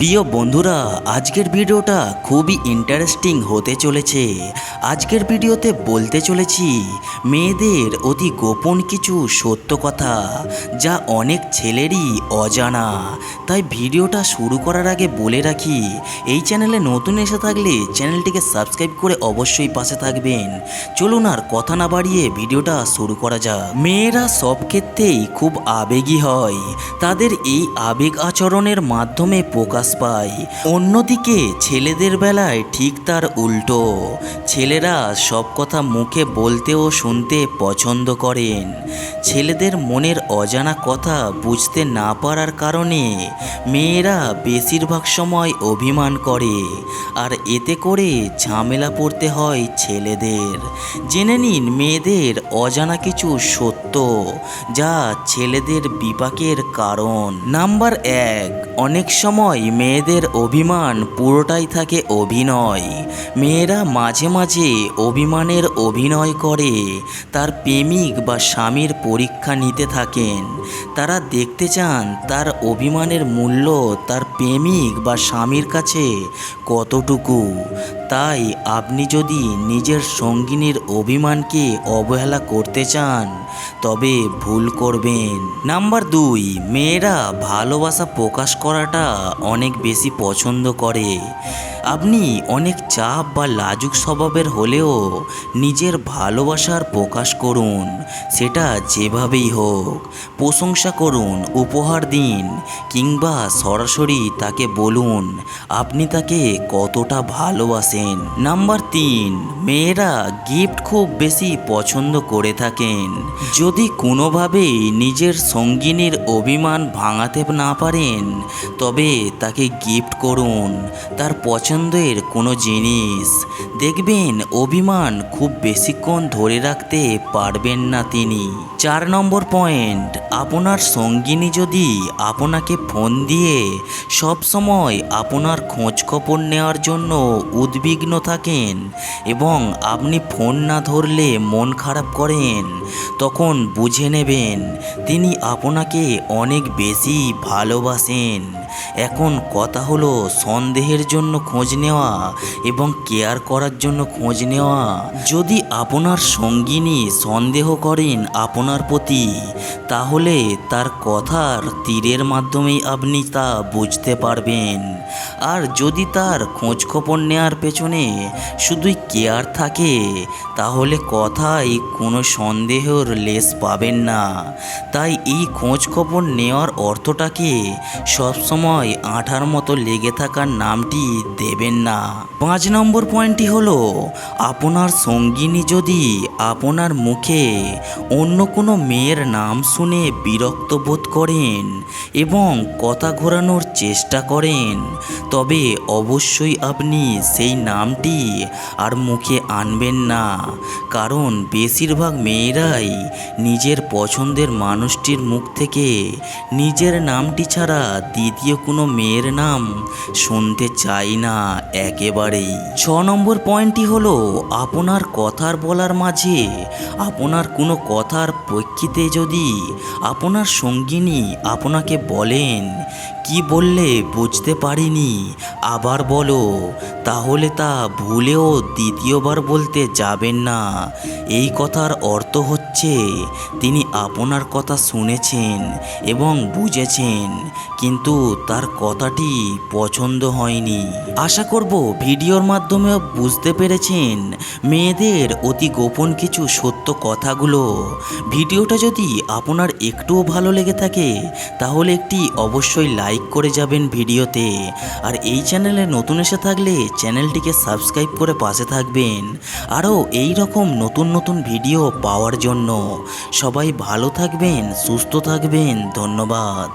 প্রিয় বন্ধুরা, আজকের ভিডিওটা খুবই ইন্টারেস্টিং হতে চলেছে। আজকের ভিডিওতে বলতে চলেছি, মেয়েদের অতি গোপন কিছু সত্য কথা যা অনেক ছেলেরই অজানা। তাই ভিডিওটা শুরু করার আগে বলে রাখি, এই চ্যানেলে নতুন এসে থাকলে চ্যানেলটিকে সাবস্ক্রাইব করে অবশ্যই পাশে থাকবেন। চলুন আর কথা না বাড়িয়ে ভিডিওটা শুরু করা যাক। মেয়েরা সব ক্ষেত্রেই খুব আবেগী হয়। তাদের এই আবেগ আচরণের মাধ্যমে প্রকাশ পায় অন্যদিকে ছেলেদের বেলায় ঠিক তার উল্টো। ছেলেরা সব কথা মুখে বলতে ও শুনতে পছন্দ করেন। ছেলেদের মনের অজানা কথা বুঝতে না পারার কারণে মেয়েরা বেশিরভাগ সময় অভিমান করে। আর এতে করে ঝামেলা পড়তে হয় ছেলেদের। জেনে নিন, মেয়েদের অজানা কিছু সত্য যা ছেলেদের বিপাকের কারণ। নাম্বার এক, অনেক সময় মেয়েদের অভিমান পুরোটাই থাকে অভিনয়। মেয়েরা মাঝে মাঝে অভিমানের অভিনয় করে, তার প্রেমিক বা স্বামীর পরীক্ষা নিতে থাকেন। তারা দেখতে চান তার অভিমানের মূল্য তার প্রেমিক বা স্বামীর কাছে কতটুকু। তাই আপনি যদি নিজের সঙ্গিনীর অভিমানকে অবহেলা করতে চান, তবে ভুল করবেন। নাম্বার দুই, মেয়েরা ভালোবাসা প্রকাশ করাটা অনেক বেশি পছন্দ করে। আপনি অনেক চাপ বা লাজুক স্বভাবের হলেও নিজের ভালোবাসার প্রকাশ করুন, সেটা যেভাবেই হোক। প্রশংসা করুন, উপহার দিন, কিংবা সরাসরি তাকে বলুন, আপনি তাকে কতটা ভালোবাসেন? নাম্বার তিন, মেয়েরা গিফট খুব বেশি পছন্দ করে থাকেন। যদি কোনোভাবেই নিজের সঙ্গিনীর অভিমান ভাঙাতে না পারেন, তবে তাকে গিফট করুন। তার পছন্দের কোনো জিনিস। দেখবেন অভিমান খুব বেশিক্ষণ ধরে রাখতে পারবেন না তিনি। চার নম্বর পয়েন্ট, আপনার সঙ্গিনী যদি আপনাকে ফোন দিয়ে সবসময় আপনার খোঁজখবর নেওয়ার জন্য উদ্বিগ্ন থাকেন এবং আপনি ফোন না ধরলে মন খারাপ করেন, তখন বুঝে নেবেন তিনি আপনাকে অনেক বেশি ভালোবাসেন। এখন কথা হলো সন্দেহের জন্য খোঁজ নেওয়া এবং কেয়ার করার জন্য খোঁজ নেওয়া। যদি আপনার সঙ্গিনী সন্দেহ করেন আপনার প্রতি তাহলে তার কথার তীরের মাধ্যমেই আপনি তা বুঝতে পারবেন। আর যদি তার খোঁজ খবর নেওয়ার পেছনে শুধুই কেয়ার থাকে, তাহলে কথায় কোনো সন্দেহর লেশ পাবেন না। তাই এই খোঁজ খবর নেওয়ার অর্থটাকে সবসময় আঠার মতো লেগে থাকার নামটি দেবেন না। পাঁচ নম্বর পয়েন্টটি হলো, আপনার সঙ্গিনী যদি আপনার মুখে অন্য কোনো মেয়ের নাম শুনে বিরক্ত বোধ করেন এবং কথা ঘোরানোর চেষ্টা করেন। তবে অবশ্যই আপনি সেই নামটি আর মুখে আনবেন না। কারণ বেশিরভাগ মেয়েরাই নিজের পছন্দের মানুষটির মুখ থেকে নিজের নামটি ছাড়া দ্বিতীয় কোনো মেয়ের নাম শুনতে চাই না একেবারেই। ছ নম্বর পয়েন্টটি হলো, আপনার কথার বলার মাঝে আপনার কোনো কথার প্রেক্ষিতে যদি আপনার সঙ্গিনী আপনাকে বলেন, কি বললে, বুঝতে পারিনি। আবার বলো, তাহলে তা ভুলেও দ্বিতীয়বার বলতে যাবেন না। এই কথার অর্থ হচ্ছে। তিনি আপনার কথা শুনেছেন এবং বুঝেছেন, কিন্তু তার কথাটি পছন্দ হয়নি। আশা করব ভিডিওর মাধ্যমে বুঝতে পেরেছেন মেয়েদের অতি গোপন কিছু সত্য কথাগুলো। ভিডিওটা যদি আপনার একটুও ভালো লেগে থাকে, তাহলে একটি অবশ্যই লাইক করে যাবেন ভিডিওতে। আর এই চ্যানেলে নতুন এসে থাকলে চ্যানেলটিকে সাবস্ক্রাইব করে পাশে থাকবেন। আরও এই রকম নতুন নতুন ভিডিও পাওয়ার জন্য। সবাই ভালো থাকবেন সুস্থ থাকবেন ধন্যবাদ।